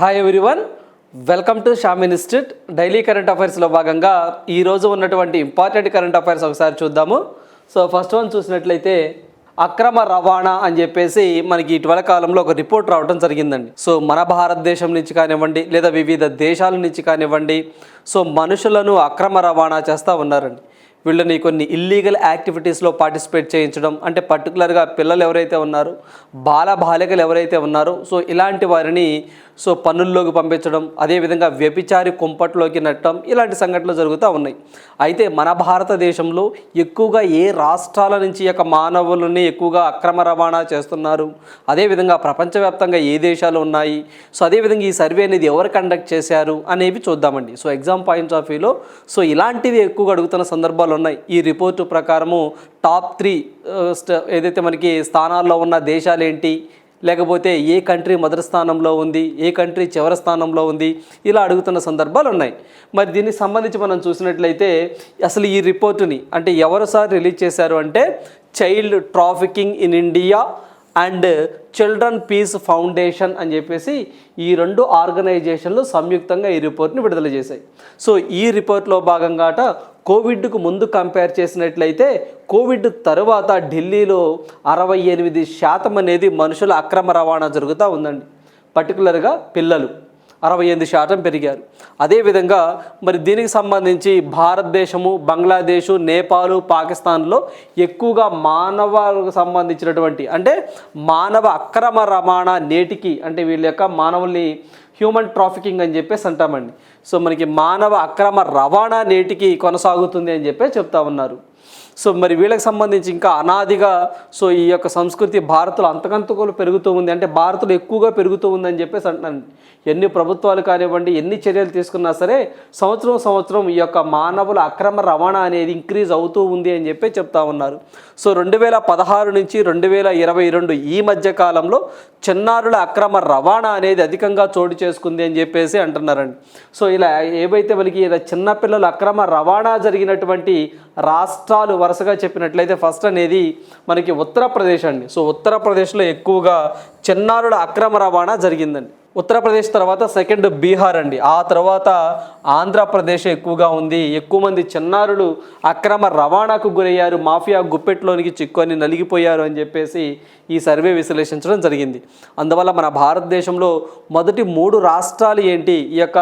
Hi everyone welcome to Sham institute daily current అఫైర్స్లో భాగంగా ఈరోజు ఉన్నటువంటి ఇంపార్టెంట్ కరెంట్ అఫైర్స్ ఒకసారి చూద్దాము. సో ఫస్ట్ వన్ చూసినట్లయితే అక్రమ రవాణా అని చెప్పేసి మనకి ఇటీవల కాలంలో ఒక రిపోర్ట్ రావడం జరిగిందండి. సో మన భారతదేశం నుంచి కానివ్వండి లేదా వివిధ దేశాల నుంచి కానివ్వండి సో మనుషులను అక్రమ రవాణా చేస్తూ ఉన్నారండి. వీళ్ళని కొన్ని ఇల్లీగల్ యాక్టివిటీస్లో పార్టిసిపేట్ చేయించడం అంటే పర్టికులర్గా పిల్లలు ఎవరైతే ఉన్నారో బాల బాలికలు ఎవరైతే ఉన్నారో సో ఇలాంటి వారిని సో పన్నుల్లోకి పంపించడం అదేవిధంగా వ్యభిచారి కుంపట్లోకి నెట్టడం ఇలాంటి సంఘటనలు జరుగుతూ ఉన్నాయి. అయితే మన భారతదేశంలో ఎక్కువగా ఏ రాష్ట్రాల నుంచి యొక్క మానవులని ఎక్కువగా అక్రమ రవాణా చేస్తున్నారు? అదేవిధంగా ప్రపంచవ్యాప్తంగా ఏ దేశాలు ఉన్నాయి? సో అదేవిధంగా ఈ సర్వే అనేది ఎవరు కండక్ట్ చేశారు అనేవి చూద్దామండి. సో ఎగ్జామ్ పాయింట్స్ ఆఫ్ వ్యూలో సో ఇలాంటివి ఎక్కువగా అడుగుతున్న సందర్భాలు ఉన్నాయి. ఈ రిపోర్టు ప్రకారము టాప్ త్రీ ఏదైతే మనకి స్థానాల్లో ఉన్న దేశాలు ఏంటి లేకపోతే ఏ కంట్రీ మొదటి స్థానంలో ఉంది ఏ కంట్రీ చివరి స్థానంలో ఉంది ఇలా అడుగుతున్న సందర్భాలు ఉన్నాయి. మరి దీనికి సంబంధించి మనం చూసినట్లయితే అసలు ఈ రిపోర్టుని అంటే ఎవరు సార్ రిలీజ్ చేశారు అంటే child trafficking in India and children peace foundation అని చెప్పేసి ఈ రెండు ఆర్గనైజేషన్లు సంయుక్తంగా ఈ రిపోర్ట్ని విడుదల చేశాయి. సో ఈ రిపోర్ట్లో భాగంగాట కోవిడ్కు ముందు కంపేర్ చేసినట్లయితే కోవిడ్ తరువాత ఢిల్లీలో అరవై ఎనిమిది శాతం అనేది మనుషుల అక్రమ రవాణా జరుగుతూ ఉందండి. పర్టికులర్గా పిల్లలు అరవై ఎనిమిది శాతం పెరిగారు. అదేవిధంగా మరి దీనికి సంబంధించి భారతదేశము బంగ్లాదేశు నేపాలు పాకిస్తాన్లో ఎక్కువగా మానవాలకు సంబంధించినటువంటి అంటే మానవ అక్రమ రవాణా నేటికి అంటే వీళ్ళ యొక్క మానవుల్ని హ్యూమన్ ట్రాఫికింగ్ అని చెప్పేసి అంటామండి. సో మనకి మానవ అక్రమ రవాణా నేటికి కొనసాగుతుంది అని చెప్పి చెప్తా ఉన్నారు. సో మరి వీళ్ళకి సంబంధించి ఇంకా అనాదిగా సో ఈ యొక్క సంస్కృతి భారత్లో అంతకంతకులు పెరుగుతూ ఉంది. అంటే భారత్లో ఎక్కువగా పెరుగుతూ ఉందని చెప్పేసి అంటున్నాను. ఎన్ని ప్రభుత్వాలు కానివ్వండి ఎన్ని చర్యలు తీసుకున్నా సరే సంవత్సరం సంవత్సరం ఈ యొక్క మానవుల అక్రమ రవాణా అనేది ఇంక్రీజ్ అవుతూ ఉంది అని చెప్పి చెప్తా ఉన్నారు. సో రెండు వేల పదహారు నుంచి రెండు వేల ఇరవై రెండు ఈ మధ్య కాలంలో చిన్నారుల అక్రమ రవాణా అనేది అధికంగా చోటు చేసుకుంది అని చెప్పేసి అంటున్నారండి. సో ఇలా ఏవైతే మనకి ఇలా చిన్నపిల్లల అక్రమ రవాణా జరిగినటువంటి రాష్ట్రాలు వరుసగా చెప్పినట్లయితే ఫస్ట్ అనేది మనకి ఉత్తరప్రదేశ్ అండి. సో ఉత్తరప్రదేశ్లో ఎక్కువగా చిన్నారుల అక్రమ రవాణా జరిగిందండి. ఉత్తరప్రదేశ్ తర్వాత సెకండ్ బీహార్ అండి. ఆ తర్వాత ఆంధ్రప్రదేశ్ ఎక్కువగా ఉంది. ఎక్కువ మంది చిన్నారులు అక్రమ రవాణాకు గురయ్యారు. మాఫియా గుప్పెట్లోనికి చిక్కుని నలిగిపోయారు అని చెప్పేసి ఈ సర్వే విశ్లేషించడం జరిగింది. అందువల్ల మన భారతదేశంలో మొదటి మూడు రాష్ట్రాలు ఏంటి? ఈ యొక్క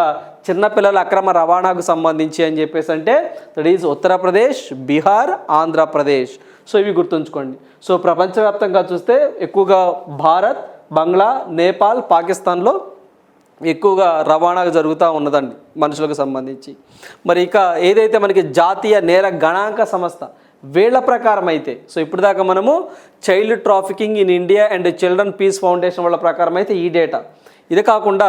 చిన్నపిల్లల అక్రమ రవాణాకు సంబంధించి అని చెప్పేసి అంటే that is Uttar Pradesh Bihar Andhra Pradesh. So ఇవి గుర్తుంచుకోండి. సో ప్రపంచవ్యాప్తంగా చూస్తే ఎక్కువగా భారత్ బంగ్లా నేపాల్ పాకిస్తాన్లో ఎక్కువగా రవాణా జరుగుతూ ఉన్నదండి మనుషులకు సంబంధించి. మరి ఇక ఏదైతే మనకి జాతీయ నేర గణాంక సంస్థ వీళ్ళ ప్రకారం అయితే సో ఇప్పుడు దాకా మనము child trafficking in India and children peace foundation వాళ్ళ ప్రకారం అయితే ఈ డేటా. ఇది కాకుండా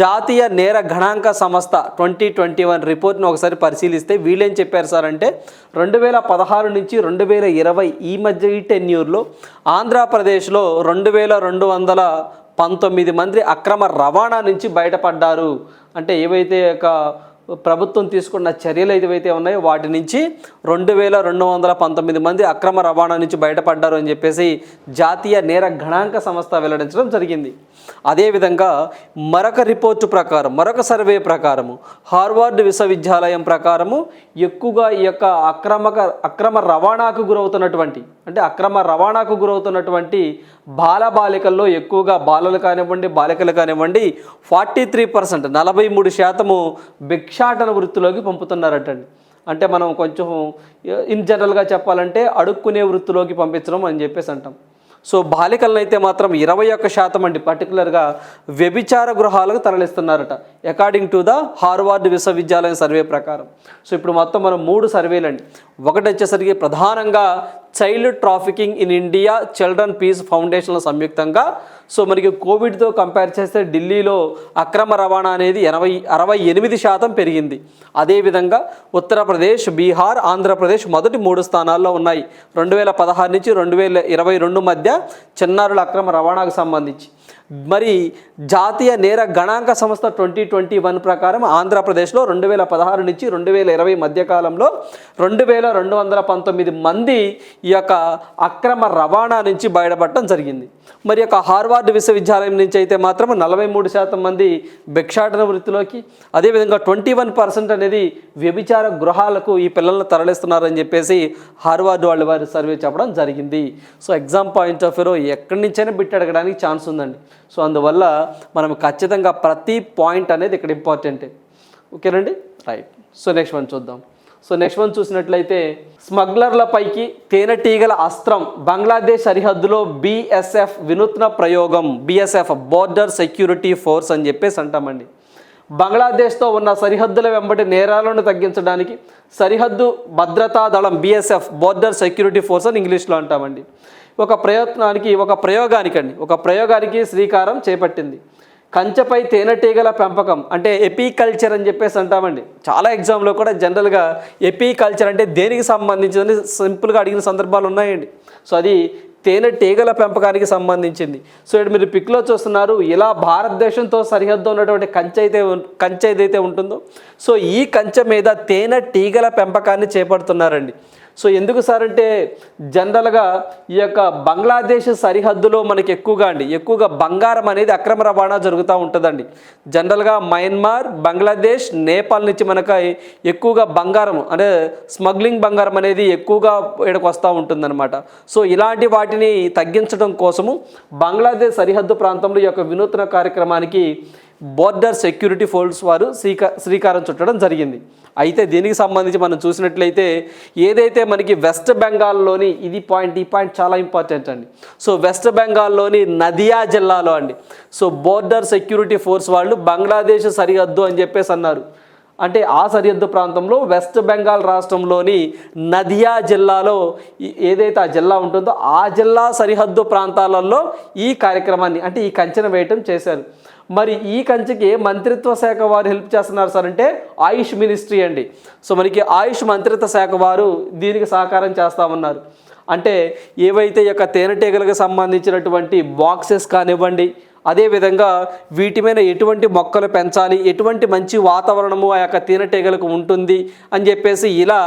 జాతీయ నేర గణాంక సంస్థ ట్వంటీ ట్వంటీ వన్ రిపోర్ట్ని ఒకసారి పరిశీలిస్తే వీళ్ళేం చెప్పారు సార్ అంటే రెండు వేల పదహారు నుంచి రెండు వేల ఇరవై ఈ మధ్య ఈ టెన్యూర్లో ఆంధ్రప్రదేశ్లో రెండు వేల రెండు వందల పంతొమ్మిది మంది అక్రమ రవాణా నుంచి బయటపడ్డారు. అంటే ఏవైతే ఒక ప్రభుత్వం తీసుకున్న చర్యలు ఏవైతే ఉన్నాయో వాటి నుంచి రెండు వేల రెండు వందల పంతొమ్మిది మంది అక్రమ రవాణా నుంచి బయటపడ్డారు అని చెప్పేసి జాతీయ నేర గణాంక సంస్థ వెల్లడించడం జరిగింది. అదేవిధంగా మరొక రిపోర్టు ప్రకారం మరొక సర్వే ప్రకారము హార్వర్డ్ విశ్వవిద్యాలయం ప్రకారము ఎక్కువగా ఈ యొక్క అక్రమక అక్రమ రవాణాకు గురవుతున్నటువంటి అంటే అక్రమ రవాణాకు గురవుతున్నటువంటి బాలబాలికల్లో ఎక్కువగా బాలలు కానివ్వండి బాలికలు కానివ్వండి ఫార్టీ త్రీ పర్సెంట్ నలభై మూడు శాతము భిక్షాటన వృత్తిలోకి పంపుతున్నారటండి. అంటే మనం కొంచెం ఇన్ జనరల్గా చెప్పాలంటే అడుక్కునే వృత్తిలోకి పంపించడం అని చెప్పేసి అంటాం. సో బాలికలను అయితే మాత్రం ఇరవై ఒక్క శాతం అండి పర్టికులర్గా వ్యభిచార గృహాలకు తరలిస్తున్నారట. అకార్డింగ్ టు ద హార్వార్డ్ విశ్వవిద్యాలయం సర్వే ప్రకారం. సో ఇప్పుడు మొత్తం మనం మూడు సర్వేలు అండి. ఒకటి వచ్చేసరికి ప్రధానంగా child trafficking in India children peace ఫౌండేషన్ల సంయుక్తంగా సో మనకి కోవిడ్తో కంపేర్ చేస్తే ఢిల్లీలో అక్రమ రవాణా అనేది ఎనభై అరవై ఎనిమిది శాతం పెరిగింది. అదేవిధంగా ఉత్తరప్రదేశ్ బీహార్ ఆంధ్రప్రదేశ్ మొదటి మూడు స్థానాల్లో ఉన్నాయి. రెండు వేల పదహారు నుంచి రెండు వేల ఇరవై రెండు మధ్య చిన్నారుల అక్రమ రవాణాకు సంబంధించి. మరి జాతీయ నేర గణాంక సంస్థ ట్వంటీ ట్వంటీ వన్ ప్రకారం ఆంధ్రప్రదేశ్లో రెండు వేల పదహారు నుంచి రెండు వేల ఇరవై మధ్యకాలంలో రెండు వేల రెండు వందల పంతొమ్మిది మంది ఈ యొక్క అక్రమ రవాణా నుంచి బయటపడటం జరిగింది. మరి యొక్క హార్వార్డ్ విశ్వవిద్యాలయం నుంచి అయితే మాత్రం నలభై మూడు శాతం మంది భిక్షాటన వృత్తిలోకి అదేవిధంగా ట్వంటీ వన్ పర్సెంట్ అనేది వ్యభిచార గృహాలకు ఈ పిల్లలను తరలిస్తున్నారని చెప్పేసి హార్వార్డ్ వాళ్ళు వారి సర్వే చెప్పడం జరిగింది. సో ఎగ్జామ్ పాయింట్ ఆఫ్ వ్యూలో ఎక్కడి నుంచైనా బిట్ అడగడానికి ఛాన్స్ ఉందండి. సో అందువల్ల మనం ఖచ్చితంగా ప్రతి పాయింట్ అనేది ఇక్కడ ఇంపార్టెంటే ఓకేనండి? రైట్ సో నెక్స్ట్ వన్ చూద్దాం. సో నెక్స్ట్ వన్ చూసినట్లయితే స్మగ్లర్ల పైకి తేనెటీగల అస్త్రం బంగ్లాదేశ్ సరిహద్దులో బీఎస్ఎఫ్ వినూత్న ప్రయోగం బీఎస్ఎఫ్ బోర్డర్ సెక్యూరిటీ ఫోర్స్ అని చెప్పేసి అంటామండి. బంగ్లాదేశ్తో ఉన్న సరిహద్దుల వెంబడి నేరాలను తగ్గించడానికి సరిహద్దు భద్రతా దళం బీఎస్ఎఫ్ బోర్డర్ సెక్యూరిటీ ఫోర్స్ అని ఇంగ్లీష్లో అంటామండి. ఒక ప్రయత్నానికి ఒక ప్రయోగానికండి. ఒక ప్రయోగానికి శ్రీకారం చేపట్టింది. కంచెపై తేనెటీగల పెంపకం అంటే ఎపీకల్చర్ అని చెప్పేసి అంటామండి. చాలా ఎగ్జామ్లో కూడా జనరల్గా ఎపీకల్చర్ అంటే దేనికి సంబంధించిందని సింపుల్గా అడిగిన సందర్భాలు ఉన్నాయండి. సో అది తేనెటీగల పెంపకానికి సంబంధించింది. సో ఇక్కడ మీరు పిక్లో చూస్తున్నారు ఇలా భారతదేశంతో సరిహద్దు ఉన్నటువంటి కంచె అయితే కంచె ఏదైతే ఉంటుందో సో ఈ కంచె మీద తేనెటీగల పెంపకాన్ని చేపడుతున్నారండి. సో ఎందుకు సార్ అంటే జనరల్గా ఈ యొక్క బంగ్లాదేశ్ సరిహద్దులో మనకి ఎక్కువగా అండి ఎక్కువగా బంగారం అనేది అక్రమ రవాణా జరుగుతూ ఉంటుందండి. జనరల్గా మయన్మార్ బంగ్లాదేశ్ నేపాల్ నుంచి మనకు ఎక్కువగా బంగారం అంటే స్మగ్లింగ్ బంగారం అనేది ఎక్కువగా ఇక్కడికి వస్తూ ఉంటుందన్నమాట. సో ఇలాంటి వాటిని తగ్గించడం కోసము బంగ్లాదేశ్ సరిహద్దు ప్రాంతంలో ఈ యొక్క వినూత్న కార్యక్రమానికి బోర్డర్ సెక్యూరిటీ ఫోర్స్ వారు శ్రీకా శ్రీకారం చుట్టడం జరిగింది. అయితే దీనికి సంబంధించి మనం చూసినట్లయితే ఏదైతే మనకి వెస్ట్ బెంగాల్లోని ఇది పాయింట్ ఈ పాయింట్ చాలా ఇంపార్టెంట్ అండి. సో వెస్ట్ బెంగాల్లోని నదియా జిల్లాలో అండి. సో బోర్డర్ సెక్యూరిటీ ఫోర్స్ వాళ్ళు బంగ్లాదేశ్ సరిహద్దు అని చెప్పేసి అన్నారు. అంటే ఆ సరిహద్దు ప్రాంతంలో వెస్ట్ బెంగాల్ రాష్ట్రంలోని నదియా జిల్లాలో ఏదైతే ఆ జిల్లా ఉంటుందో ఆ జిల్లా సరిహద్దు ప్రాంతాలలో ఈ కార్యక్రమాన్ని అంటే ఈ కంచెన వేయటం చేశారు. మరి ఈ కంచెకి మంత్రిత్వ శాఖ వారు హెల్ప్ చేస్తున్నారు సార్ అంటే ఆయుష్ మినిస్ట్రీ అండి. సో మనకి ఆయుష్ మంత్రిత్వ శాఖ వారు దీనికి సహకారం చేస్తామన్నారు. అంటే ఏవైతే యొక్క తేనెటీగలకు సంబంధించినటువంటి బాక్సెస్ కానివ్వండి అదేవిధంగా వీటి మీద ఎటువంటి మొక్కలు పెంచాలి ఎటువంటి మంచి వాతావరణము ఆ యొక్క తేనెటీగలకు ఉంటుంది అని చెప్పేసి ఇలా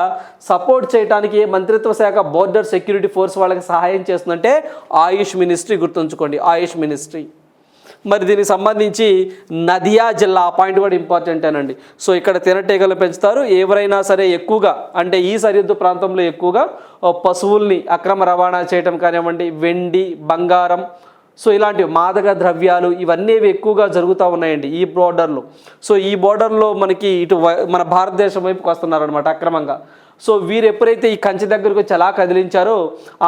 సపోర్ట్ చేయడానికి మంత్రిత్వ శాఖ బోర్డర్ సెక్యూరిటీ ఫోర్స్ వాళ్ళకి సహాయం చేస్తుందంటే ఆయుష్ మినిస్ట్రీ గుర్తుంచుకోండి ఆయుష్ మినిస్ట్రీ. మరి దీనికి సంబంధించి నదియా జిల్లా ఆ పాయింట్ కూడా ఇంపార్టెంట్ అనండి. సో ఇక్కడ తేనెటీగలు పెంచుతారు. ఎవరైనా సరే ఎక్కువగా అంటే ఈ సరిహద్దు ప్రాంతంలో ఎక్కువగా పశువుల్ని అక్రమ రవాణా చేయటం కానివ్వండి వెండి బంగారం సో ఇలాంటి మాదక ద్రవ్యాలు ఇవన్నీ ఎక్కువగా జరుగుతూ ఉన్నాయండి ఈ బోర్డర్లో సో ఈ బోర్డర్లో మనకి ఇటు వై- మన భారతదేశం వైపుకి వస్తున్నారనమాట అక్రమంగా. సో వీరు ఎప్పుడైతే ఈ కంచె దగ్గరకు వచ్చి ఎలా కదిలించారో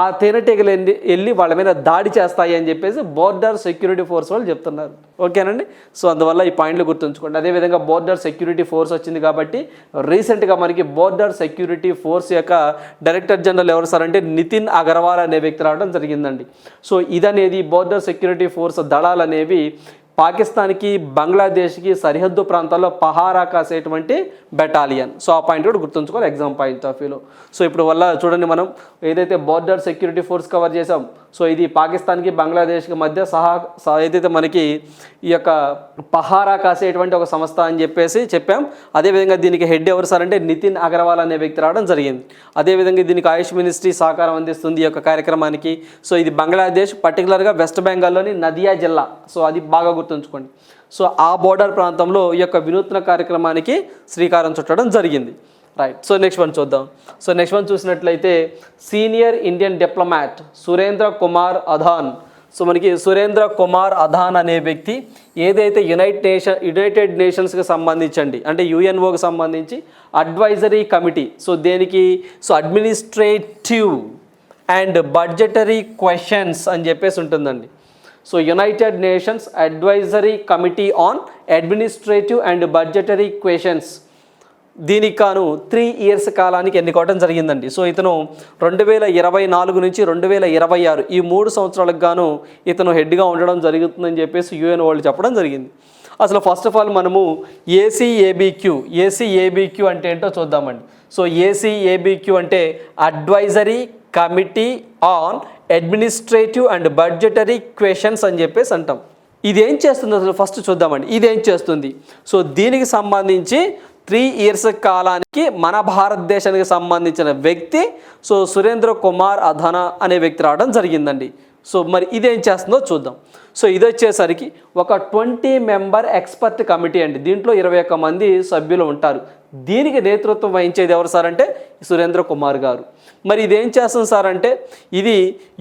ఆ తేనెటీగలు వెళ్ళి వెళ్ళి వాళ్ళ మీద దాడి చేస్తాయి అని చెప్పేసి బోర్డర్ సెక్యూరిటీ ఫోర్స్ వాళ్ళు చెప్తున్నారు. ఓకేనండి? సో అందువల్ల ఈ పాయింట్లు గుర్తుంచుకోండి. అదేవిధంగా బోర్డర్ సెక్యూరిటీ ఫోర్స్ వచ్చింది కాబట్టి రీసెంట్గా మనకి బోర్డర్ సెక్యూరిటీ ఫోర్స్ యొక్క డైరెక్టర్ జనరల్ ఎవరు సార్ అంటే నితిన్ అగర్వాల్ అనే వ్యక్తి రావడం జరిగిందండి. సో ఇదనేది బోర్డర్ సెక్యూరిటీ ఫోర్స్ దళాలు అనేవి పాకిస్తాన్కి బంగ్లాదేశ్కి సరిహద్దు ప్రాంతాల్లో పహారా కాసేటువంటి బెటాలియన్. సో ఆ పాయింట్ కూడా గుర్తుంచుకోవాలి ఎగ్జామ్ పాయింట్ ఆఫ్ వ్యూలో. సో ఇప్పుడు వల్ల చూడండి మనం ఏదైతే బోర్డర్ సెక్యూరిటీ ఫోర్స్ కవర్ చేసాం సో ఇది పాకిస్తాన్కి బంగ్లాదేశ్కి మధ్య సహా ఏదైతే మనకి ఈ యొక్క పహారా కాసేటువంటి ఒక సంస్థ అని చెప్పేసి చెప్పాం. అదేవిధంగా దీనికి హెడ్ ఎవరు సార్ అంటే నితిన్ అగర్వాల్ అనే వ్యక్తి రావడం జరిగింది. అదేవిధంగా దీనికి ఆయుష్ మినిస్ట్రీ సహకారం అందిస్తుంది ఈ యొక్క కార్యక్రమానికి. సో ఇది బంగ్లాదేశ్ పర్టికులర్గా వెస్ట్ బెంగాల్లోని నదియా జిల్లా. సో అది బాగా గుర్తుంచుకోండి. సో ఆ బోర్డర్ ప్రాంతంలో ఈ యొక్క వినూత్న కార్యక్రమానికి శ్రీకారం చుట్టడం జరిగింది. రైట్ సో నెక్స్ట్ వన్ చూద్దాం. సో నెక్స్ట్ వన్ చూసినట్లయితే senior Indian diplomat Surendra Kumar Adhan so మనకి సురేంద్ర కుమార్ అధాన్ అనే వ్యక్తి ఏదైతే యునైట్ నేషన్ యునైటెడ్ నేషన్స్కి సంబంధించండి అంటే యుఎన్ఓకి సంబంధించి అడ్వైజరీ కమిటీ సో దేనికి? So administrative and budgetary questions అని చెప్పేసి ఉంటుందండి. So united nations advisory committee on administrative and budgetary questions దీనికి గాను త్రీ ఇయర్స్ కాలానికి ఎన్నుకోవడం జరిగిందండి. సో ఇతను రెండు వేల ఇరవై నాలుగు నుంచి రెండు వేల ఇరవై ఆరు ఈ మూడు సంవత్సరాలకు గాను ఇతను హెడ్గా ఉండడం జరుగుతుందని చెప్పేసి యుఎన్ వాళ్ళు చెప్పడం జరిగింది. అసలు ఫస్ట్ ఆఫ్ ఆల్ మనము ఏసీఏబిక్యూ ఏసీఏబిక్యూ అంటే ఏంటో చూద్దామండి. సో ఏసీఏబిక్యూ అంటే advisory committee on administrative and budgetary questions అని చెప్పేసి అంటాం. ఇది ఏం చేస్తుంది అసలు? ఫస్ట్ చూద్దామండి. ఇది ఏం చేస్తుంది? సో దీనికి సంబంధించి త్రీ ఇయర్స్ కాలానికి మన భారతదేశానికి సంబంధించిన వ్యక్తి సో సురేంద్ర కుమార్ అధన అనే వ్యక్తి రావడం జరిగిందండి. సో మరి ఇదేం చేస్తుందో చూద్దాం. సో ఇది వచ్చేసరికి ఒక ట్వంటీ మెంబర్ ఎక్స్పర్ట్ కమిటీ అండి. దీంట్లో ఇరవై ఒక్క మంది సభ్యులు ఉంటారు. దీనికి నేతృత్వం వహించేది ఎవరు సార్ అంటే సురేంద్ర కుమార్ గారు. మరి ఇది ఏం చేస్తుంది సార్ అంటే ఇది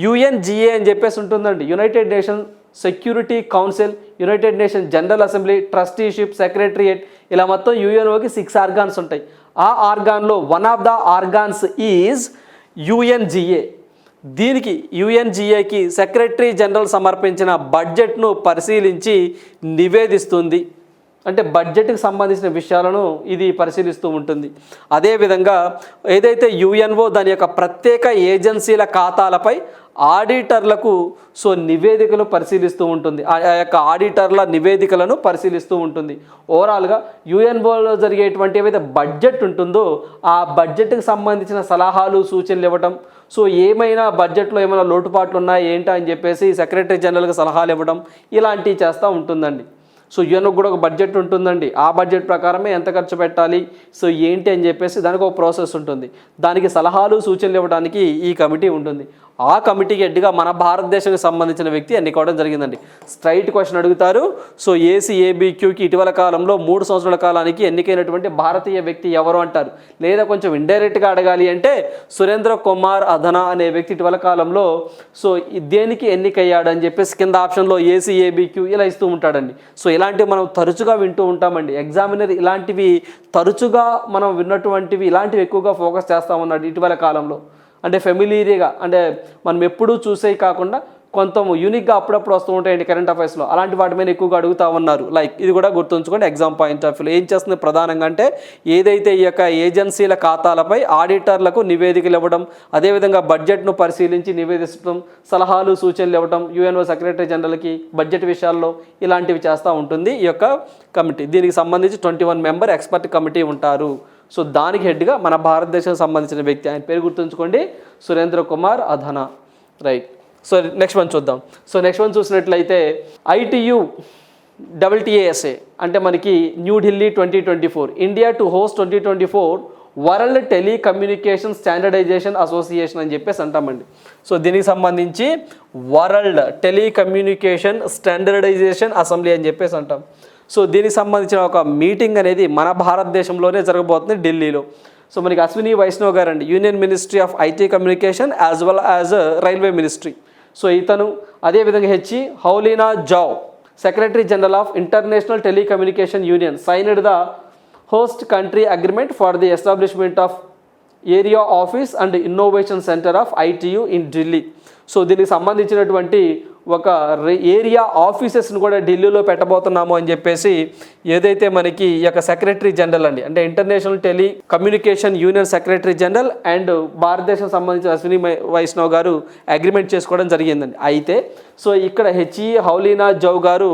యుఎన్జిఏ అని చెప్పేసి ఉంటుందండి. United nation security council united nation general assembly trusteeship secretariat ఇలా మొత్తం యుఎన్ఓకి సిక్స్ ఆర్గాన్స్ ఉంటాయి. ఆ ఆర్గాన్లో one of the organs is UNGA. దీనికి యుఎన్జిఏకి సెక్రటరీ జనరల్ సమర్పించిన బడ్జెట్ను పరిశీలించి నివేదిస్తుంది. అంటే బడ్జెట్కి సంబంధించిన విషయాలను ఇది పరిశీలిస్తూ ఉంటుంది. అదేవిధంగా ఏదైతే యుఎన్ఓ దాని యొక్క ప్రత్యేక ఏజెన్సీల ఖాతాలపై ఆడిటర్లకు సో నివేదికలు పరిశీలిస్తూ ఉంటుంది. ఆ యొక్క ఆడిటర్ల నివేదికలను పరిశీలిస్తూ ఉంటుంది. ఓవరాల్గా యుఎన్ఓలో జరిగేటువంటి ఏవైతే బడ్జెట్ ఉంటుందో ఆ బడ్జెట్కి సంబంధించిన సలహాలు సూచనలు ఇవ్వటం సో ఏమైనా బడ్జెట్లో ఏమైనా లోటుపాట్లు ఉన్నాయా ఏంటా అని చెప్పేసి సెక్రటరీ జనరల్కి సలహాలు ఇవ్వడం ఇలాంటివి చేస్తూ ఉంటుందండి. సో యుఎన్ఓకి కూడా ఒక బడ్జెట్ ఉంటుందండి. ఆ బడ్జెట్ ప్రకారమే ఎంత ఖర్చు పెట్టాలి? సో ఏంటి అని చెప్పేసి దానికి ఒక ప్రాసెస్ ఉంటుంది. దానికి సలహాలు సూచనలు ఇవ్వడానికి ఈ కమిటీ ఉంటుంది. ఆ కమిటీకి హెడ్గా మన భారతదేశానికి సంబంధించిన వ్యక్తి ఎన్నుకోవడం జరిగిందండి. స్ట్రైట్ క్వశ్చన్ అడుగుతారు. సో ఏసీ ఏబీక్యూకి ఇటీవల కాలంలో మూడు సంవత్సరాల కాలానికి ఎన్నికైనటువంటి భారతీయ వ్యక్తి ఎవరు అంటారు? లేదా కొంచెం ఇండైరెక్ట్గా అడగాలి అంటే సురేంద్ర కుమార్ అధన అనే వ్యక్తి ఇటీవల కాలంలో సో దేనికి ఎన్నికయ్యాడు అని చెప్పేసి కింద ఆప్షన్లో ఏసీఏబిక్యూ ఇలా ఇస్తూ ఉంటాడండి. సో ఇలాంటివి మనం తరచుగా వింటూ ఉంటామండి. ఎగ్జామినర్ ఇలాంటివి తరచుగా మనం విన్నటువంటివి ఇలాంటివి ఎక్కువగా ఫోకస్ చేస్తామన్నాడు ఇటీవల కాలంలో. అంటే ఫెమిలీరియగా అంటే మనం ఎప్పుడూ చూసేవి కాకుండా కొంత యూనిక్గా అప్పుడప్పుడు వస్తూ ఉంటాయండి కరెంట్ అఫైర్స్లో అలాంటి వాటి మీద ఎక్కువగా అడుగుతా ఉన్నారు. లైక్ ఇది కూడా గుర్తుంచుకోండి ఎగ్జామ్ పాయింట్ ఆఫ్ వ్యూలో ఏం చేస్తుంది ప్రధానంగా అంటే ఏదైతే ఈ యొక్క ఏజెన్సీల ఖాతాలపై ఆడిటర్లకు నివేదికలు ఇవ్వడం అదేవిధంగా బడ్జెట్ను పరిశీలించి నివేదించడం సలహాలు సూచనలు ఇవ్వడం యుఎన్ఓ సెక్రటరీ జనరల్కి బడ్జెట్ విషయాల్లో ఇలాంటివి చేస్తూ ఉంటుంది ఈ యొక్క కమిటీ దీనికి సంబంధించి twenty one member expert committee ఉంటారు. సో దానికి హెడ్గా మన భారతదేశం సంబంధించిన వ్యక్తి ఆయన పేరు గుర్తుంచుకోండి Surendra Kumar Adhana. Right so next one చూద్దాం. సో నెక్స్ట్ వన్ చూసినట్లయితే ఐటియు డబ్ల్యూటీఏఎస్ఏ అంటే మనకి New Delhi twenty twenty four India to host twenty twenty four world telecommunication standardization association అని చెప్పేసి అంటామండి. సో దీనికి సంబంధించి వరల్డ్ టెలికమ్యూనికేషన్ స్టాండర్డైజేషన్ అసెంబ్లీ అని చెప్పేసి అంటాం. సో దీనికి సంబంధించిన ఒక మీటింగ్ అనేది మన భారతదేశంలోనే జరగబోతుంది ఢిల్లీలో. సో మనకి అశ్విని వైష్ణవ్ గారు అండి union ministry of IT communication as well as railway ministry. So ఇతను అదేవిధంగా హెచ్చి Houlin Zhao secretary general of international telecommunication union signed the host country agreement for the establishment of area office and innovation centre of ITU in Delhi. So దీనికి సంబంధించినటువంటి ఒక area ఆఫీసెస్ని కూడా ఢిల్లీలో పెట్టబోతున్నాము అని చెప్పేసి ఏదైతే మనకి ఈ యొక్క సెక్రటరీ జనరల్ అండి అంటే international telecommunication union secretary general and భారతదేశం సంబంధించిన అశ్విని వైష్ణవ్ గారు అగ్రిమెంట్ చేసుకోవడం జరిగిందండి. అయితే సో ఇక్కడ హెచ్ఈ హౌలీనా జౌ గారు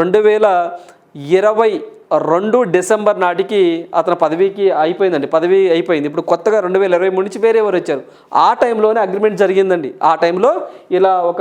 రెండు వేల ఇరవై రెండు డిసెంబర్ నాటికి అతని పదవికి అయిపోయిందండి. పదవి అయిపోయింది. ఇప్పుడు కొత్తగా రెండు వేల ఇరవై మూడు నుంచి వేరే ఎవరు వచ్చారు? ఆ టైంలోనే అగ్రిమెంట్ జరిగిందండి. ఆ టైంలో ఇలా ఒక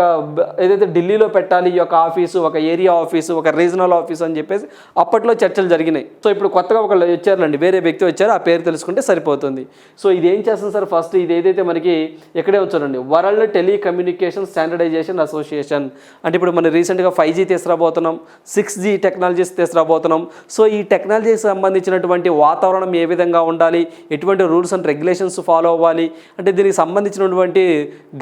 ఏదైతే ఢిల్లీలో పెట్టాలి ఈ యొక్క ఆఫీసు ఒక ఏరియా ఆఫీసు ఒక రీజనల్ ఆఫీస్ అని చెప్పేసి అప్పట్లో చర్చలు జరిగినాయి. సో ఇప్పుడు కొత్తగా ఒకళ్ళు వచ్చారండి వేరే వ్యక్తి వచ్చారు ఆ పేరు తెలుసుకుంటే సరిపోతుంది. సో ఇది ఏం చేస్తుంది సార్? ఫస్ట్ ఇది ఏదైతే మనకి ఎక్కడే వచ్చారండి. World telecommunication standardization association. అంటే ఇప్పుడు మనం రీసెంట్గా ఫైవ్ జీ తీసుకురాబోతున్నాం సిక్స్ జీ టెక్నాలజీస్ తీసుకురాబోతున్నాం. సో ఈ టెక్నాలజీకి సంబంధించినటువంటి వాతావరణం ఏ విధంగా ఉండాలి? ఎటువంటి రూల్స్ అండ్ రెగ్యులేషన్స్ ఫాలో అవ్వాలి? అంటే దీనికి సంబంధించినటువంటి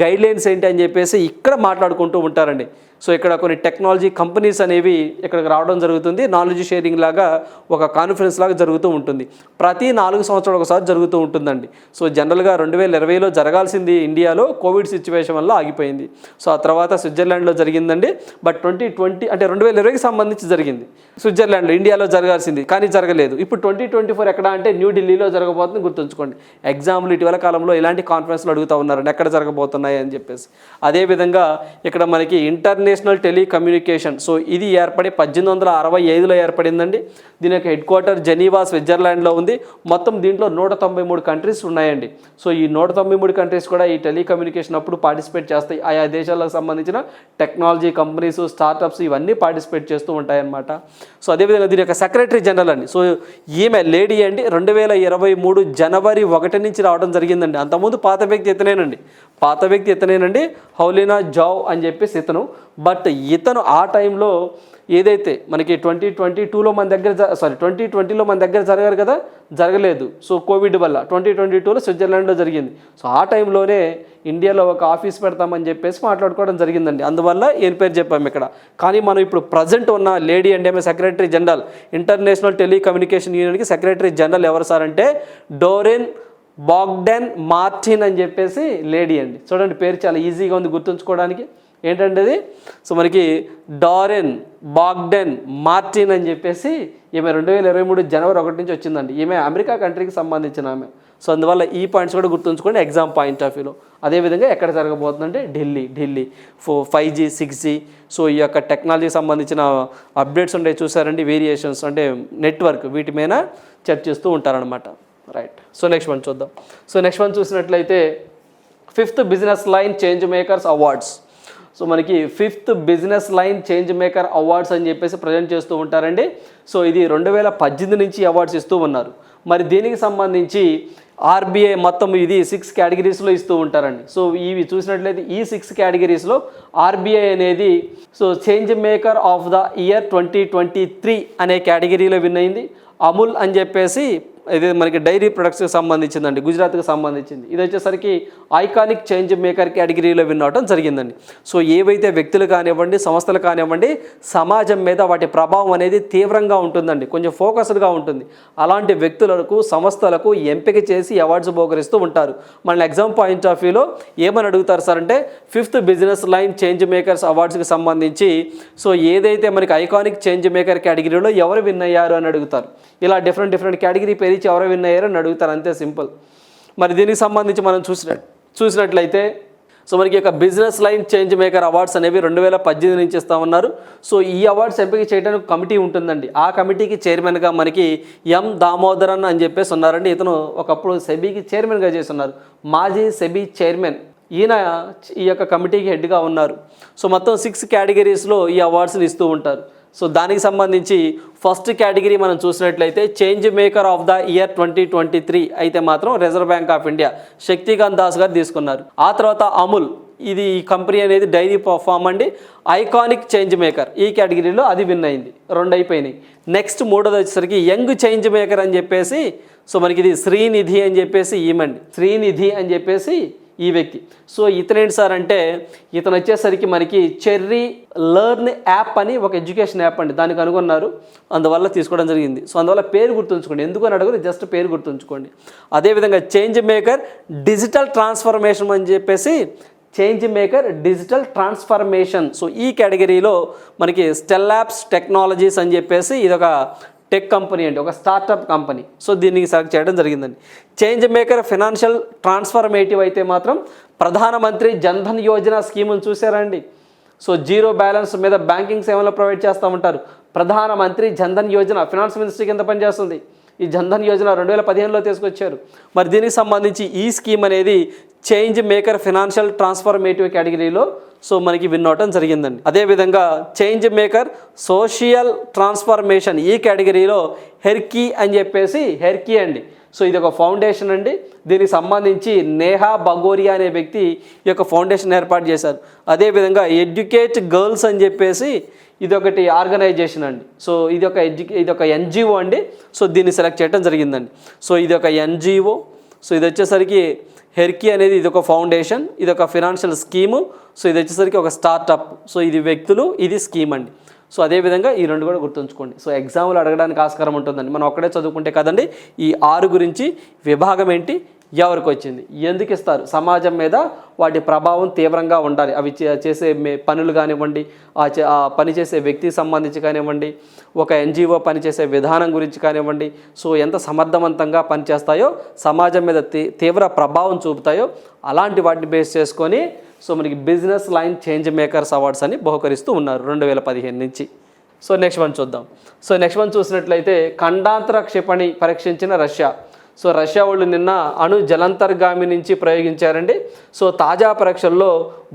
గైడ్లైన్స్ ఏంటి అని చెప్పేసి ఇక్కడ మాట్లాడుకుంటూ ఉంటారండి. సో ఇక్కడ కొన్ని టెక్నాలజీ కంపెనీస్ అనేవి ఇక్కడికి రావడం జరుగుతుంది. నాలెడ్జ్ షేరింగ్ లాగా ఒక కాన్ఫరెన్స్ లాగా జరుగుతూ ఉంటుంది. ప్రతి నాలుగు సంవత్సరాలు ఒకసారి జరుగుతూ ఉంటుందండి. సో జనరల్గా రెండు వేల ఇరవైలో జరగాల్సింది ఇండియాలో కోవిడ్ సిచ్యువేషన్ వల్ల ఆగిపోయింది. సో ఆ తర్వాత స్విట్జర్లాండ్లో జరిగిందండి. బట్ ట్వంటీ ట్వంటీ అంటే రెండు వేల ఇరవైకి సంబంధించి జరిగింది. స్విట్జర్లాండ్లో ఇండియాలో జరగాల్సింది. కానీ జరగలేదు. ఇప్పుడు ట్వంటీ ట్వంటీ ఫోర్ ఎక్కడ అంటే న్యూఢిల్లీలో జరగబోతుంది గుర్తుంచుకోండి. ఎగ్జామ్లు ఇటీవల కాలంలో ఇలాంటి కాన్ఫరెన్స్లు అడుగుతూ ఉన్నారండి ఎక్కడ జరగబోతున్నాయి అని చెప్పేసి. అదేవిధంగా ఇక్కడ మనకి ఇంటర్నేషనల్ ఇంటర్నేషనల్ టెలికమ్యూనికేషన్ సో ఇది ఏర్పడి పద్దెనిమిది వందల అరవై ఐదులో ఏర్పడిందండి. దీని యొక్క హెడ్ క్వార్టర్ జెనీవా స్విట్జర్లాండ్లో ఉంది. మొత్తం దీంట్లో నూట తొంభై మూడు కంట్రీస్ ఉన్నాయండి. సో ఈ నూట తొంభై మూడు కంట్రీస్ కూడా ఈ టెలికమ్యూనికేషన్ అప్పుడు పార్టిసిపేట్ చేస్తాయి. ఆయా దేశాలకు సంబంధించిన టెక్నాలజీ కంపెనీస్ స్టార్టప్స్ ఇవన్నీ పార్టిసిపేట్ చేస్తూ ఉంటాయన్నమాట. సో అదేవిధంగా దీని యొక్క సెక్రటరీ జనరల్ అండి. సో ఈమె లేడీ అండి. రెండు వేల ఇరవై మూడు జనవరి ఒకటి నుంచి రావడం జరిగిందండి. అంతకుముందు పాత వ్యక్తి ఇతనేనండి. పాత వ్యక్తి ఇతనేనండి. హౌలినా జావ్ అని చెప్పేసి ఇతను బట్ ఇతను ఆ టైంలో ఏదైతే మనకి ట్వంటీ ట్వంటీ టూలో మన దగ్గర సారీ ట్వంటీ ట్వంటీలో మన దగ్గర జరగారు కదా? జరగలేదు. సో కోవిడ్ వల్ల ట్వంటీ ట్వంటీ టూలో స్విట్జర్లాండ్లో జరిగింది. సో ఆ టైంలోనే ఇండియాలో ఒక ఆఫీస్ పెడతామని చెప్పేసి మాట్లాడుకోవడం జరిగిందండి. అందువల్ల ఏం పేరు చెప్పాము ఇక్కడ. కానీ మనం ఇప్పుడు ప్రజెంట్ ఉన్న లేడీ అండ్ ఏమే సెక్రటరీ జనరల్ ఇంటర్నేషనల్ టెలికమ్యూనికేషన్ యూనియన్కి సెక్రటరీ జనరల్ ఎవరు సార్ అంటే డోరెన్ బాగ్డెన్ మార్టిన్ అని చెప్పేసి లేడీ అండి. చూడండి పేరు చాలా ఈజీగా ఉంది గుర్తుంచుకోవడానికి. ఏంటంటే అది సో మనకి డారెన్ బాగ్డెన్ మార్టిన్ అని చెప్పేసి ఈమె రెండు వేల ఇరవై మూడు జనవరి ఒకటి నుంచి వచ్చిందండి. ఈమె అమెరికా కంట్రీకి సంబంధించిన ఆమె. సో అందువల్ల ఈ పాయింట్స్ కూడా గుర్తుంచుకోండి ఎగ్జామ్ పాయింట్ ఆఫ్ వ్యూలో అదేవిధంగా ఎక్కడ జరగబోతుందంటే ఢిల్లీ ఢిల్లీ. ఫో five G six G so ఈ యొక్క టెక్నాలజీకి సంబంధించిన అప్డేట్స్ ఉంటాయి చూసారండి వేరియేషన్స్ అంటే నెట్వర్క్ వీటి మీద చర్చిస్తూ ఉంటారనమాట రైట్ సో నెక్స్ట్ వన్ చూద్దాం. సో నెక్స్ట్ వన్ చూసినట్లయితే fifth business line change makers awards so మనకి fifth business line change maker awards అని చెప్పేసి ప్రజెంట్ చేస్తూ ఉంటారండి. సో ఇది రెండు వేల పద్దెనిమిది నుంచి అవార్డ్స్ ఇస్తూ ఉన్నారు. మరి దీనికి సంబంధించి ఆర్బీఐ మొత్తం ఇది సిక్స్ కేటగిరీస్లో ఇస్తూ ఉంటారండి. సో ఇవి చూసినట్లయితే ఈ సిక్స్ కేటగిరీస్లో ఆర్బీఐ అనేది so change maker of the year twenty twenty three అనే కేటగిరీలో విన్ అయింది. అమూల్ అని చెప్పేసి ఇది మనకి డైరీ ప్రొడక్ట్స్కి సంబంధించిందండి గుజరాత్కి సంబంధించింది. ఇది వచ్చేసరికి ఐకానిక్ చేంజ్ మేకర్ కేటగిరీలో విన్ అవడం జరిగిందండి. సో ఏవైతే వ్యక్తులు కానివ్వండి సంస్థలు కానివ్వండి సమాజం మీద వాటి ప్రభావం అనేది తీవ్రంగా ఉంటుందండి కొంచెం ఫోకస్డ్గా ఉంటుంది. అలాంటి వ్యక్తులకు సంస్థలకు ఎంపిక చేసి అవార్డ్స్ బోకరిస్తూ ఉంటారు. మన ఎగ్జామ్ పాయింట్ ఆఫ్ వ్యూలో ఏమని అడుగుతారు సార్ అంటే fifth business line change makers అవార్డ్స్కి సంబంధించి సో ఏదైతే మనకి ఐకానిక్ చేంజ్ మేకర్ కేటగిరీలో ఎవరు విన్ అయ్యారు అని అడుగుతారు. ఇలా డిఫరెంట్ డిఫరెంట్ కేటగిరీ పేరు ఇచ్చి ఎవరు విన్ అయ్యారు అని అడుగుతారు. అంతే సింపుల్. మరి దీనికి సంబంధించి మనం చూసిన చూసినట్లయితే సో మనకి యొక్క business line change maker awards అనేవి రెండు వేల పద్దెనిమిది నుంచి ఇస్తా ఉన్నారు సో ఈ అవార్డ్స్ ఎంపిక చేయడానికి కమిటీ ఉంటుందండి. ఆ కమిటీకి చైర్మన్గా మనకి ఎం దామోదరన్ అని చెప్పేసి ఉన్నారండి. ఇతను ఒకప్పుడు సెబీకి చైర్మన్గా చేసి ఉన్నారు మాజీ సెబీ చైర్మన్. ఈయన ఈ యొక్క కమిటీకి హెడ్గా ఉన్నారు. సో మొత్తం సిక్స్ కేటగిరీస్లో ఈ అవార్డ్స్ని ఇస్తూ ఉంటారు. సో దానికి సంబంధించి ఫస్ట్ కేటగిరీ మనం చూసినట్లయితే change maker of the year twenty twenty three అయితే మాత్రం reserve bank of India Shaktikanta Das గారు తీసుకున్నారు. ఆ తర్వాత అమూల్ ఇది ఈ కంపెనీ అనేది డైరీ ఫామ్ అండి. ఐకానిక్ చేంజ్ మేకర్ ఈ కేటగిరీలో అది విన్ అయింది రెండు అయిపోయినాయి. నెక్స్ట్ మూడోది వచ్చేసరికి యంగ్ చేంజ్ మేకర్ అని చెప్పేసి సో మనకి ఇది శ్రీనిధి అని చెప్పేసి ఈమండి శ్రీనిధి అని చెప్పేసి ఈ వ్యక్తి. సో ఇతనేంటి సార్ అంటే ఇతను వచ్చేసరికి మనకి చెర్రీ లెర్న్ యాప్ అని ఒక ఎడ్యుకేషన్ యాప్ అండి. దానికి కనుగొన్నారు. అందువల్ల తీసుకోవడం జరిగింది. సో అందువల్ల పేరు గుర్తుంచుకోండి. ఎందుకు అని అడుగురు జస్ట్ పేరు గుర్తుంచుకోండి. అదేవిధంగా చేంజ్ మేకర్ డిజిటల్ ట్రాన్స్ఫర్మేషన్ అని చెప్పేసి change maker digital transformation. So ఈ కేటగిరీలో మనకి స్టెల్లాప్స్ టెక్నాలజీస్ అని చెప్పేసి ఇది ఒక టెక్ కంపెనీ అండి ఒక స్టార్టప్ కంపెనీ. సో దీనికి సెలెక్ట్ చేయడం జరిగిందండి. చేంజ్ మేకర్ ఫినాన్షియల్ ట్రాన్స్ఫర్మేటివ్ అయితే మాత్రం ప్రధానమంత్రి జన్ధన్ యోజన స్కీమును చూసారండి సో జీరో బ్యాలెన్స్ మీద బ్యాంకింగ్ సేవలు ప్రొవైడ్ చేస్తూ ఉంటారు. ప్రధానమంత్రి జన్ధన్ యోజన ఫినాన్స్ మినిస్ట్రీ కింద పనిచేస్తుంది. ఈ జన్ధన్ యోజన రెండు వేల పదిహేనులో తీసుకొచ్చారు. మరి దీనికి సంబంధించి ఈ స్కీమ్ అనేది చేంజ్ మేకర్ ఫినాన్షియల్ ట్రాన్స్ఫర్మేటివ్ కేటగిరీలో సో మనకి విన్ అవటం జరిగిందండి. అదేవిధంగా చేంజ్ మేకర్ సోషియల్ ట్రాన్స్ఫర్మేషన్ ఈ కేటగిరీలో హెర్కీ అని చెప్పేసి హెర్కీ అండి. సో ఇది ఒక ఫౌండేషన్ అండి. దీనికి సంబంధించి నేహా బగోరియా అనే వ్యక్తి ఈ యొక్క ఫౌండేషన్ ఏర్పాటు చేశారు. అదేవిధంగా ఎడ్యుకేట్ గర్ల్స్ అని చెప్పేసి ఇది ఒకటి ఆర్గనైజేషన్ అండి. సో ఇది ఒక ఎడ్యు ఇది ఒక ఎన్జిఓ అండి. సో దీన్ని సెలెక్ట్ చేయడం జరిగిందండి. సో ఇది ఒక ఎన్జిఓ. సో ఇది వచ్చేసరికి హెర్కీ అనేది ఇది ఒక ఫౌండేషన్ ఇది ఒక ఫినాన్షియల్ స్కీము. సో ఇది వచ్చేసరికి ఒక స్టార్టప్. సో ఇది వ్యక్తులు ఇది స్కీమ్ అండి. సో అదేవిధంగా ఈ రెండు కూడా గుర్తుంచుకోండి. సో ఎగ్జామ్లు అడగడానికి ఆస్కారం ఉంటుందండి. మనం ఒక్కడే చదువుకుంటే కదండి ఈ ఆరు గురించి విభాగం ఏంటి ఎవరికి వచ్చింది? ఎందుకు ఇస్తారు? సమాజం మీద వాటి ప్రభావం తీవ్రంగా ఉండాలి. అవి చేసే పనులు కానివ్వండి ఆ పని చేసే వ్యక్తికి సంబంధించి కానివ్వండి ఒక ఎన్జిఓ పనిచేసే విధానం గురించి కానివ్వండి సో ఎంత సమర్థవంతంగా పనిచేస్తాయో సమాజం మీద తీ- తీవ్ర ప్రభావం చూపుతాయో అలాంటి వాటిని బేస్ చేసుకొని సో మనకి business line change makers awards అని బహుకరిస్తూ ఉన్నారు రెండు వేల పదిహేను నుంచి. సో నెక్స్ట్ వన్ చూద్దాం. సో నెక్స్ట్ వన్ చూసినట్లయితే ఖండాంతర క్షిపణి పరీక్షించిన రష్యా. సో రష్యా వాళ్ళు నిన్న అణు జలంతర్గామి నుంచి ప్రయోగించారండి. సో తాజా పరీక్షల్లో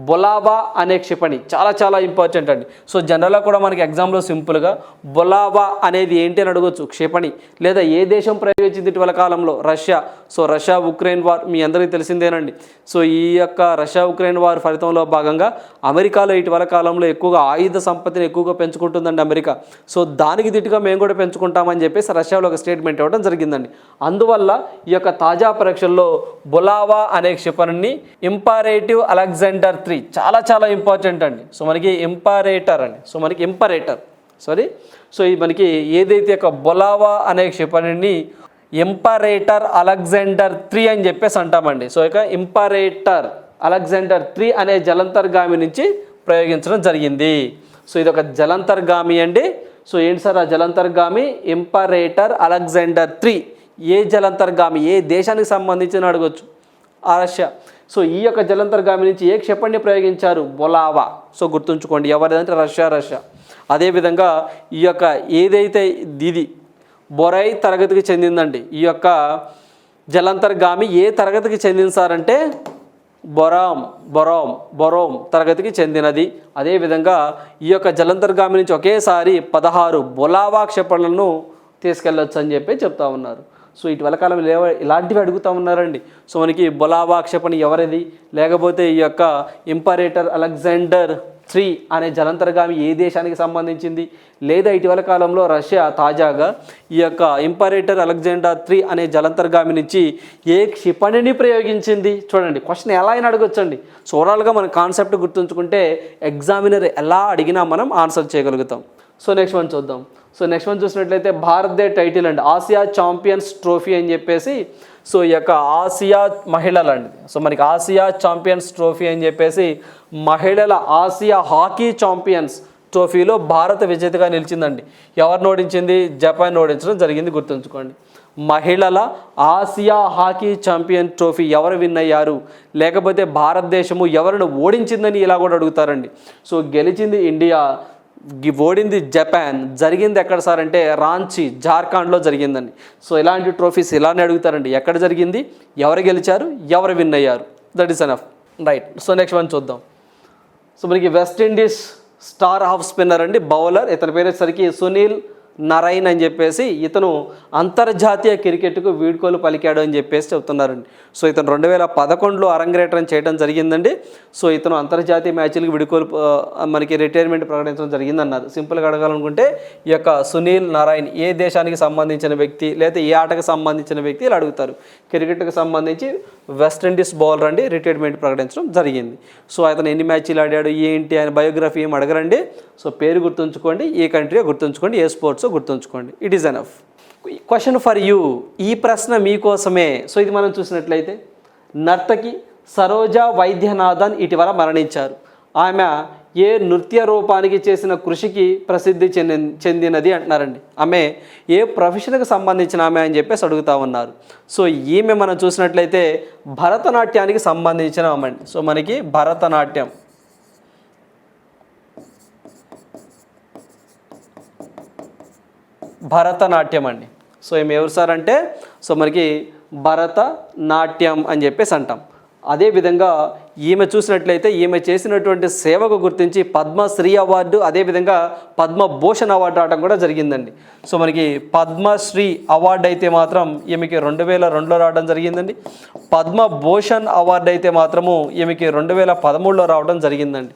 బొలాబా అనే క్షిపణి చాలా చాలా ఇంపార్టెంట్ అండి. సో జనరల్గా కూడా మనకి ఎగ్జామ్లో సింపుల్గా బొలాబా అనేది ఏంటి అని అడగొచ్చు. క్షిపణి లేదా ఏ దేశం ప్రయోగించింది ఇటీవల కాలంలో? Russia. So Russia Ukraine war మీ అందరికీ తెలిసిందేనండి. సో ఈ యొక్క రష్యా ఉక్రెయిన్ వార్ ఫలితంలో భాగంగా అమెరికాలో ఇటీవల కాలంలో ఎక్కువగా ఆయుధ సంపత్తిని ఎక్కువగా పెంచుకుంటుందండి అమెరికా. సో దానికి దిట్టుగా మేము కూడా పెంచుకుంటామని చెప్పేసి రష్యాలో ఒక స్టేట్మెంట్ ఇవ్వడం జరిగిందండి. అందువల్ల ఈ యొక్క తాజా పరీక్షల్లో బొలావా అనే క్షిపణిని ఇంపారేటివ్ అలెగ్జాండర్ త్రీ చాలా చాలా ఇంపార్టెంట్ అండి. సో మనకి ఇంపారేటర్ అండి. సో మనకి ఇంపరేటర్. సారీ సో ఇది మనకి ఏదైతే ఒక బొలావా అనే క్షిపణిని ఇంపరేటర్ అలెగ్జాండర్ త్రీ అని చెప్పేసి అంటామండి. సో ఇక ఇంపరేటర్ అలెగ్జాండర్ త్రీ అనే జలంతర్గామి నుంచి ప్రయోగించడం జరిగింది. సో ఇది ఒక జలంతర్గామి అండి. సో ఏంటి సార్ ఆ జలంతర్గామి? ఇంపరేటర్ అలెగ్జాండర్ త్రీ. ఏ జలంతర్గామి ఏ దేశానికి సంబంధించిన అడగొచ్చు. ఆ రష్యా. సో ఈ యొక్క జలంతర్గామి నుంచి ఏ క్షిపణిని ప్రయోగించారు? బొలావా. సో గుర్తుంచుకోండి ఎవరిదంటే రష్యా రష్యా. అదేవిధంగా ఈ యొక్క ఏదైతే ఇది బొరై తరగతికి చెందిందండి ఈ యొక్క జలంతర్గామి ఏ తరగతికి చెందింది సార్ అంటే బొరామ్ బొరామ్ బొరోమ్ తరగతికి చెందినది. అదేవిధంగా ఈ యొక్క జలంతర్గామి నుంచి ఒకేసారి పదహారు బొలావా క్షిపణులను తీసుకెళ్ళొచ్చు అని చెప్పి చెప్తా ఉన్నారు. సో ఇటీవల కాలంలో ఇలాంటివి అడుగుతూ ఉన్నారండి. సో మనకి బొలావా క్షిపణి ఎవరిది? లేకపోతే ఈ యొక్క ఇంపరేటర్ అలెగ్జాండర్ త్రీ అనే జలంతర్గామి ఏ దేశానికి సంబంధించింది? లేదా ఇటీవల కాలంలో రష్యా తాజాగా ఈ యొక్క ఇంపరేటర్ అలెగ్జాండర్ త్రీ అనే జలంతర్గామి నుంచి ఏ క్షిపణిని ప్రయోగించింది? చూడండి క్వశ్చన్ ఎలా అయినా అడగొచ్చండి. సో ఓవరాల్గా మన కాన్సెప్ట్ గుర్తుంచుకుంటే ఎగ్జామినర్ ఎలా అడిగినా మనం ఆన్సర్ చేయగలుగుతాం. సో నెక్స్ట్ వన్ చూద్దాం. సో నెక్స్ట్ వన్ చూసినట్లయితే భారతదే టైటిల్ అండి. ఆసియా ఛాంపియన్స్ ట్రోఫీ అని చెప్పేసి సో ఈ యొక్క ఆసియా మహిళలు అండి. సో మనకి ఆసియా ఛాంపియన్స్ ట్రోఫీ అని చెప్పేసి మహిళల ఆసియా హాకీ ఛాంపియన్స్ ట్రోఫీలో భారత విజేతగా నిలిచిందండి. ఎవరిని ఓడించింది? జపాన్ ఓడించడం జరిగింది గుర్తుంచుకోండి. మహిళల ఆసియా హాకీ ఛాంపియన్ ట్రోఫీ ఎవరు విన్ అయ్యారు? లేకపోతే భారతదేశము ఎవరిని ఓడించిందని ఇలా కూడా అడుగుతారండి. సో గెలిచింది ఇండియా. ఓడింది జపాన్ జరిగింది ఎక్కడ సార్ అంటే రాంచీ జార్ఖండ్లో జరిగిందండి. సో ఇలాంటి ట్రోఫీస్ ఇలానే అడుగుతారండి. ఎక్కడ జరిగింది? ఎవరు గెలిచారు? ఎవరు విన్ అయ్యారు? That is enough right so next one చూద్దాం. సో మనకి West Indies star off spinner అండి బౌలర్. ఇతని పేరేసరికి సునీల్ నరైన్ అని చెప్పేసి ఇతను అంతర్జాతీయ క్రికెట్కు వీడ్కోలు పలికాడు అని చెప్పేసి చెప్తున్నారండి సో ఇతను రెండు వేల పదకొండులో అరంగేట్రం చేయడం జరిగిందండి. సో ఇతను అంతర్జాతీయ మ్యాచ్లకు వీడ్కోలు మనకి రిటైర్మెంట్ ప్రకటించడం జరిగిందన్నారు. సింపుల్గా అడగాలనుకుంటే ఈ యొక్క సునీల్ నారాయణ్ ఏ దేశానికి సంబంధించిన వ్యక్తి లేదా ఏ ఆటకు సంబంధించిన వ్యక్తి ఇలా అడుగుతారు. క్రికెట్కు సంబంధించి వెస్టిండీస్ బౌలర్ అండి రిటైర్మెంట్ ప్రకటించడం జరిగింది. సో అతను ఎన్ని మ్యాచ్లు ఆడాడు ఏంటి ఆయన బయోగ్రఫీ ఏం అడగరండి. సో పేరు గుర్తుంచుకోండి ఏ కంట్రీ గుర్తుంచుకోండి ఏ స్పోర్ట్స్ గుర్తుంచుకోండి. It is enough question for you ఈ ప్రశ్న మీకోసమే. సో ఇది మనం చూసినట్లయితే నర్తకి సరోజ వైద్యనాథన్ ఇటీవల మరణించారు. ఆమె ఏ నృత్య రూపానికి చేసిన కృషికి ప్రసిద్ధి చెంది చెందినది అంటున్నారండి. ఆమె ఏ ప్రొఫెషన్కి సంబంధించిన ఆమె అని చెప్పేసి అడుగుతా ఉన్నారు. సో ఈమె మనం చూసినట్లయితే భరతనాట్యానికి సంబంధించిన ఆమె అండి. సో మనకి భరతనాట్యం. భరతనాట్యం అండి సో ఏమి ఎవరు సార్ అంటే సో మనకి భరతనాట్యం అని చెప్పేసి అంటాం. అదేవిధంగా ఈమె చూసినట్లయితే ఈమె చేసినటువంటి సేవకు గుర్తించి పద్మశ్రీ అవార్డు అదేవిధంగా పద్మభూషణ్ అవార్డు రావడం కూడా జరిగిందండి. సో మనకి పద్మశ్రీ అవార్డు అయితే మాత్రం ఈమెకి రెండు వేల రెండులో రావడం జరిగిందండి. పద్మభూషణ్ అవార్డు అయితే మాత్రము ఈమెకి రెండు వేల పదమూడులో రావడం జరిగిందండి.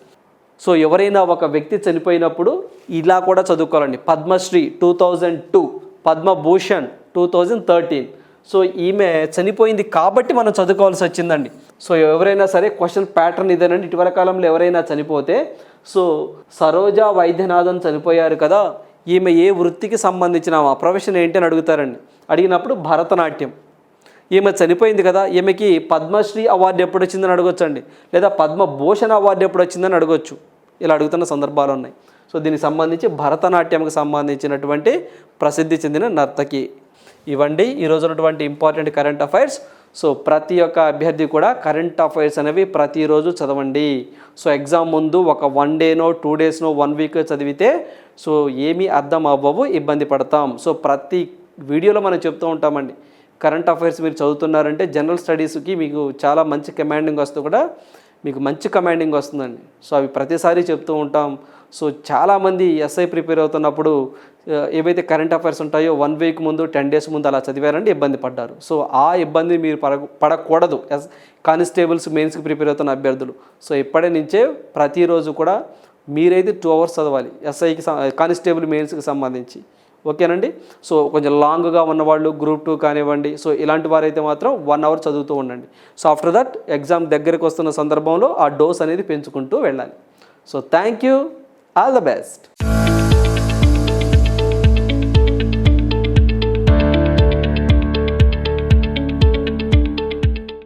సో ఎవరైనా ఒక వ్యక్తి చనిపోయినప్పుడు ఇలా కూడా చదువుకోవాలండి. Padma Shri two thousand two Padma Bhushan two thousand thirteen. So ఈమె చనిపోయింది కాబట్టి మనం చదువుకోవాల్సి వచ్చిందండి. సో ఎవరైనా సరే క్వశ్చన్ ప్యాటర్న్ ఇదేనండి. ఇటీవల కాలంలో ఎవరైనా చనిపోతే సో సరోజా వైద్యనాథన్ చనిపోయారు కదా ఈమె ఏ వృత్తికి సంబంధించిన ఆ ప్రొఫెషన్ ఏంటి అని అడుగుతారండి. అడిగినప్పుడు భరతనాట్యం. ఈమె చనిపోయింది కదా ఈమెకి పద్మశ్రీ అవార్డు ఎప్పుడు వచ్చిందని అడగొచ్చండి. లేదా పద్మభూషణ్ అవార్డు ఎప్పుడు వచ్చిందని అడగొచ్చు. ఇలా అడుగుతున్న సందర్భాలు ఉన్నాయి. సో దీనికి సంబంధించి భరతనాట్యంకి సంబంధించినటువంటి ప్రసిద్ధి చెందిన నర్తకి ఇవండి ఈరోజు ఉన్నటువంటి ఇంపార్టెంట్ కరెంట్ అఫైర్స్ సో ప్రతి ఒక్క అభ్యర్థి కూడా కరెంట్ అఫైర్స్ అనేవి ప్రతిరోజు చదవండి. సో ఎగ్జామ్ ముందు ఒక వన్ డేనో టూ డేస్నో వన్ వీక్ చదివితే సో ఏమీ అర్థం అవ్వవు ఇబ్బంది పడతాం. సో ప్రతి వీడియోలో మనం చెప్తూ ఉంటామండి. కరెంట్ అఫైర్స్ మీరు చదువుతున్నారంటే జనరల్ స్టడీస్కి మీకు చాలా మంచి కమాండింగ్ వస్తూ కూడా మీకు మంచి కమాండింగ్ వస్తుందండి. సో అవి ప్రతిసారి చెప్తూ ఉంటాం. సో చాలామంది ఎస్ఐ ప్రిపేర్ అవుతున్నప్పుడు ఏవైతే కరెంట్ అఫైర్స్ ఉంటాయో వన్ వీక్ ముందు టెన్ డేస్ ముందు అలా చదివారంటే ఇబ్బంది పడ్డారు. సో ఆ ఇబ్బంది మీరు పడ పడకూడదు. ఎస్ కానిస్టేబుల్స్ మెయిన్స్కి ప్రిపేర్ అవుతున్న అభ్యర్థులు. సో ఇప్పటి నుంచే ప్రతిరోజు కూడా మీరైతే టూ అవర్స్ చదవాలి. ఎస్ఐకి కానిస్టేబుల్ మెయిన్స్కి సంబంధించి. ఓకేనండి? సో కొంచెం లాంగ్గా ఉన్నవాళ్ళు గ్రూప్ టూ కానివ్వండి సో ఇలాంటి వారైతే మాత్రం వన్ అవర్ చదువుతూ ఉండండి. సో ఆఫ్టర్ దట్ ఎగ్జామ్ దగ్గరికి వస్తున్న సందర్భంలో ఆ డోస్ అనేది పెంచుకుంటూ వెళ్ళాలి. So thank you. All the best.